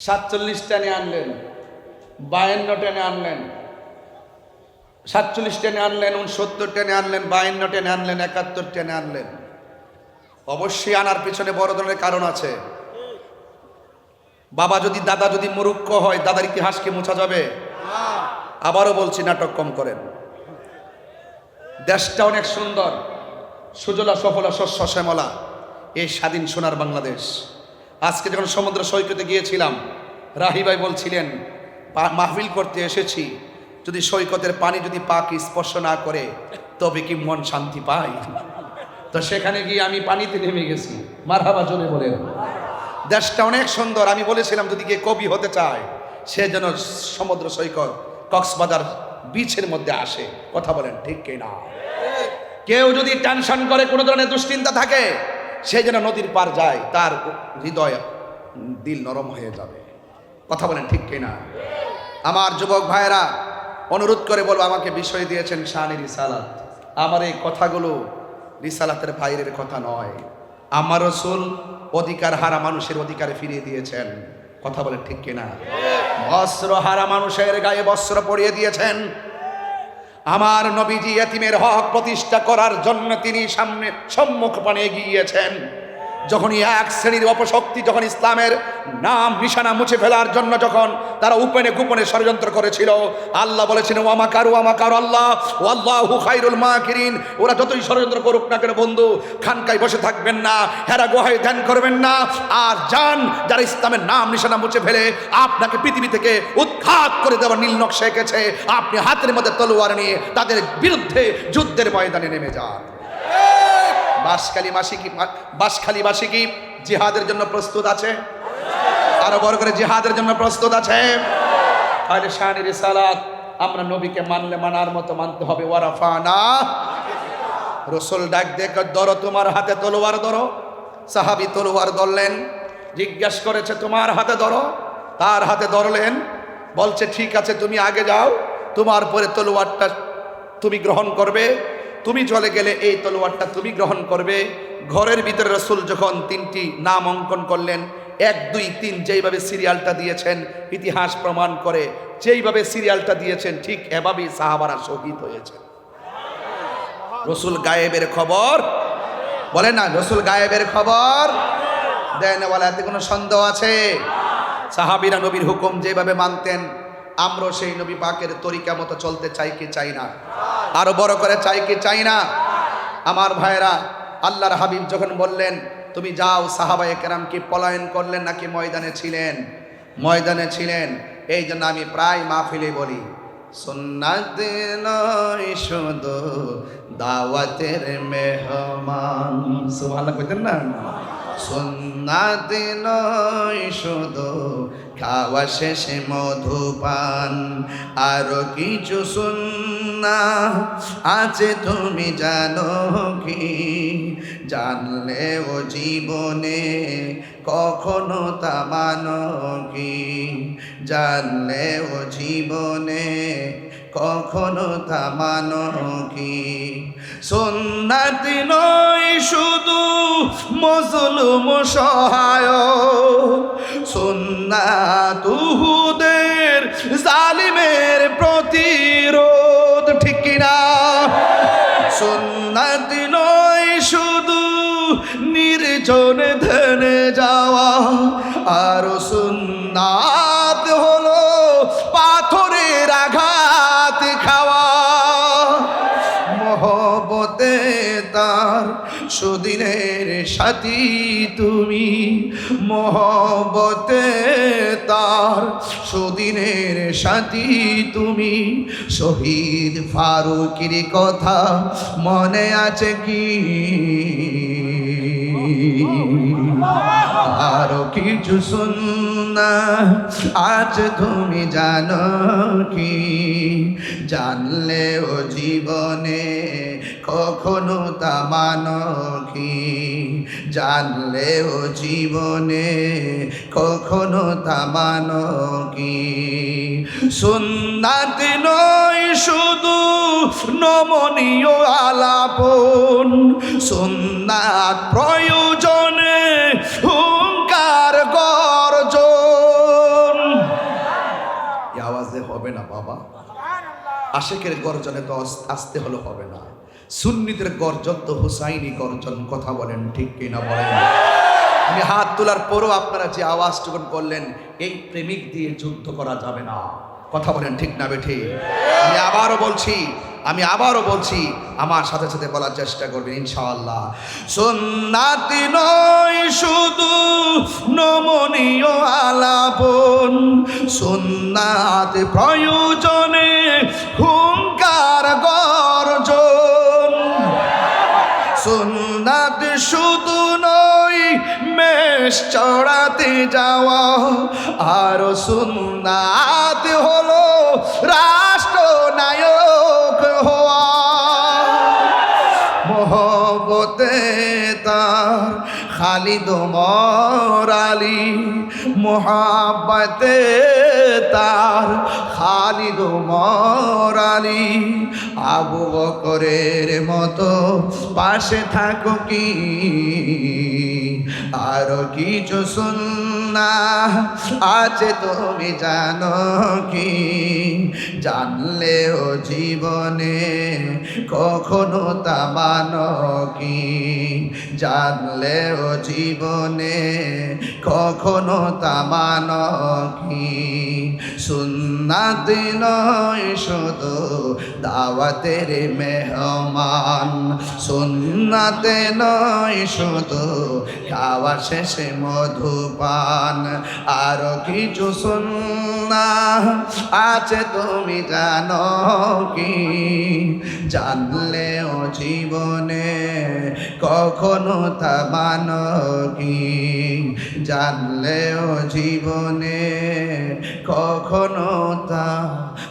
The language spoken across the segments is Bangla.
সাতচল্লিশ টেনে আনলেন, বায়ান্ন টেনে আনলেন, সাতচল্লিশ টেনে আনলেন, উনসত্তর টেনে আনলেন, বায়ান্ন টেনে আনলেন, একাত্তর টেনে আনলেন। অবশ্যই আনার পিছনে বড় ধরনের কারণ আছে। বাবা যদি, দাদা যদি মুরুক্ষ হয়, দাদার ইতিহাসকে মোছা যাবে? আবারও বলছি, নাটক কম করেন। দেশটা অনেক সুন্দর, সুজলা সফলা শস্য শ্যামলা, এই স্বাধীন সোনার বাংলাদেশ। আজকে যখন সমুদ্র সৈকতে গিয়েছিলাম, রাহি ভাই বলছিলেন মাহফিল করতে এসেছি। যদি সৈকতের পানি যদি পাক স্পর্শ না করে, তবে কি মন শান্তি পায় তো সেখানে গিয়ে আমি পানিতে নেমে গেছি। মারহাবা জোরে বলেন। দেশটা অনেক সুন্দর। আমি বলেছিলাম, যদি কে কবি হতে চায়, সে যেন সমুদ্র সৈকত কক্সবাজার বিচের মধ্যে আসে। কথা বলেন, ঠিক কি না কেউ যদি টেনশন করে, কোনো ধরনের দুশ্চিন্তা থাকে সে যেন নদীর পার যায় তার হৃদয় দিল নরম হয়ে যাবে। কথা বলেন ঠিক কি না আমার যুবক ভাইয়েরা অনুরোধ করে বলব আমাকে বিষয় দিয়েছেন শাহানি রিসালাত। আমার এই কথাগুলো রিসালাতের বাইরের কথা নয়। আমার রসুল অধিকার হারা মানুষের অধিকারে ফিরিয়ে দিয়েছেন। কথা বলেন ঠিক কিনা? বস্ত্র হারা মানুষের গায়ে বস্ত্র পরিয়ে দিয়েছেন। আমার নবীজি এতিমের হক প্রতিষ্ঠা করার জন্য তিনি সামনে সম্মুখ পানে গিয়েছেন। যখনই এক শ্রেণির অপশক্তি, যখন ইসলামের নাম, নিশানা মুছে ফেলার জন্য যখন তারা উপেনে গোপনে ষড়যন্ত্র করেছিল, আল্লাহ বলেছেন ওয়ামাকারু আমাকার আল্লাহ ও আল্লাহু খাইরুল মাকিরিন। ওরা যতই ষড়যন্ত্র করুক না কেন বন্ধু, খানকায় বসে থাকবেন না, হেরা গোহায় ধ্যান করবেন না, আর যান, যারা ইসলামের নাম, নিশানা মুছে ফেলে, আপনাকে পৃথিবী থেকে উৎখাত করে দেওয়ার নীল নকশা এঁকেছে। আপনি হাতের মধ্যে তলোয়ার নিয়ে তাদের বিরুদ্ধে যুদ্ধের ময়দানে নেমে যান। বাসখালী মাসি কি বাসখালী বাসী কি জিহাদের জন্য প্রস্তুত আছে? আরও বড় করে জিহাদের জন্য প্রস্তুত আছে। তাহলে শাহানি রিসালাত আমরা নবীকে মানলে মানার মতো মানতে হবে। ওয়ারাফানা। রসুল ডাক দেখ, ধরো তোমার হাতে তলোয়ার ধরো। সাহাবি তলোয়ার ধরলেন, জিজ্ঞেস করেছে, তোমার হাতে ধরো? তার হাতে ধরলেন। বলছে, ঠিক আছে, তুমি আগে যাও। তোমার পরে তলোয়ারটা তুমি গ্রহণ করবে। তুমি চলে গেলে এই তলোয়ারটা তুমি গ্রহণ করবে। ঘরের ভিতরে রসুল যখন তিনটি নাম অঙ্কন করলেন, এক, দুই, তিন, যেইভাবে সিরিয়ালটা দিয়েছেন, ইতিহাস প্রমাণ করে, যেইভাবে সিরিয়ালটা দিয়েছেন, ঠিক এভাবেই সাহাবারা শহীদ হয়েছে রসুল গায়েবের খবর? বলে না, রসুল গায়েবের খবর? দেন এতে কোনো সন্দেহ আছে? সাহাবিরা নবীর হুকুম যেভাবে মানতেন আমরা সেই নবী পাকের তরিকা মতো চলতে চাই কি চাই না? আরও বড় করে চাই কি চাই না? আমার ভাইরা আল্লাহর হাবিব যখন বললেন, তুমি যাও, সাহাবায়ে কেরাম কি পলায়ন করলেন নাকি ময়দানে ছিলেন? ময়দানে ছিলেন। এই জন্য আমি প্রায় মাহফিলে বলি, সুন্নাত নয় শুধু দাওয়াতের মেহমান। সুবহানাল্লাহ কইতেন না? সুন্নাত নয় শুধু খাওয়া শেষে মধুপান, আরও কিছু সুন্না আছে তুমি জানো কি? জানলে ও জীবনে কখনো তা মানো কি? জানলে ও জীবনে কখনো তা মানো কি? সুন্নাতি নয় শুধু মজলুম সহায় সুন্নাতুহুদের জালিমের প্রতিরোধ। আর সুন্নাত হলো পাথরের আঘাত খাওয়া। মহবতে তার সুদিনের সাথী তুমি। মহবতে তার সুদিনের সাথী তুমি। শহীদ ফারুকের কথা মনে আছে কি? আরও কিছু শুননা। আজ তুমি জানো কি? জানলে ও জীবনে কখনো তা মানো কি? জানলে ও জীবনে কখনো তা মানো কি? সুন্নাত নয় শুধু নমনীয় আলাপন, সুন্নাত প্রয়োজনে হুঙ্কার গর্জন। আওয়াজে হবে না বাবা। আশেকের গর্জনে তো আসতে হলো হবে না। সুন্নিদের গর্জন তো হুসাইনি গর্জন, কথা বলেন ঠিক কিনা বলেন। আমি হাত তোলার পরও আপনারা যে আওয়াজটুকুন করলেন, এই প্রেমিক দিয়ে যুদ্ধ করা যাবে না। কথা বলেন ঠিক না বেঠে? আমি আবারও বলছি, আমি আবারও বলছি, আমার সাথে সাথে বলার চেষ্টা করবেন, ইনশাআল্লাহ। সুন্নাতি নয়, শুধু নমনীয় আলাপন। সুন্নাত প্রয়োজনে হুঙ্কার সুন্নাত শুধু নই মেষ চড়াতে যাওয়া। আর সুন্নাত হলো রাষ্ট্রনায়ক হওয়া। মহবতে তার খালিদ মরালি মোহাব্বতে তার খালিদ মরালি আবু বকরের মতো পাশে থাকো কি? আরও কিছু শুননা। আছে তুমি জানো কি? জানলেও জীবনে কখনো তা মানো কি? জানলেও জীবনে কখনো তা মানো কি? সুন্নাত নয় শুধু দাওয়াতের মেহমান। সুন্নাতে নয় শুধু খাওয়া শেষে মধুপান। আরও কিছু সুন্না আছে, তুমি জানো কি? জানলেও জীবনে কখনো তা মানো কি? জানলেও জীবনে কখনো তা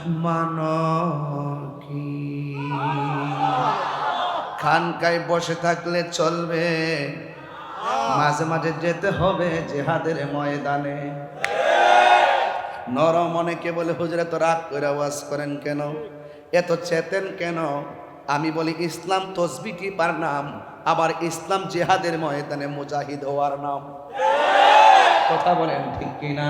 মানো কি? খানকায় বসে থাকলে চলবে। মাঝে মাঝে যেতে হবে জেহাদের ময়দানে। নরম অনেকে বলে, হুজরে তো রাগ করে ওয়াজ করেন কেন? এত চেতেন কেন? আমি বলি, ইসলাম তসবিটি পার নাম? আবার ইসলাম জেহাদের ময়দানে মুজাহিদ হওয়ার নাম? কথা বলেন ঠিক কিনা?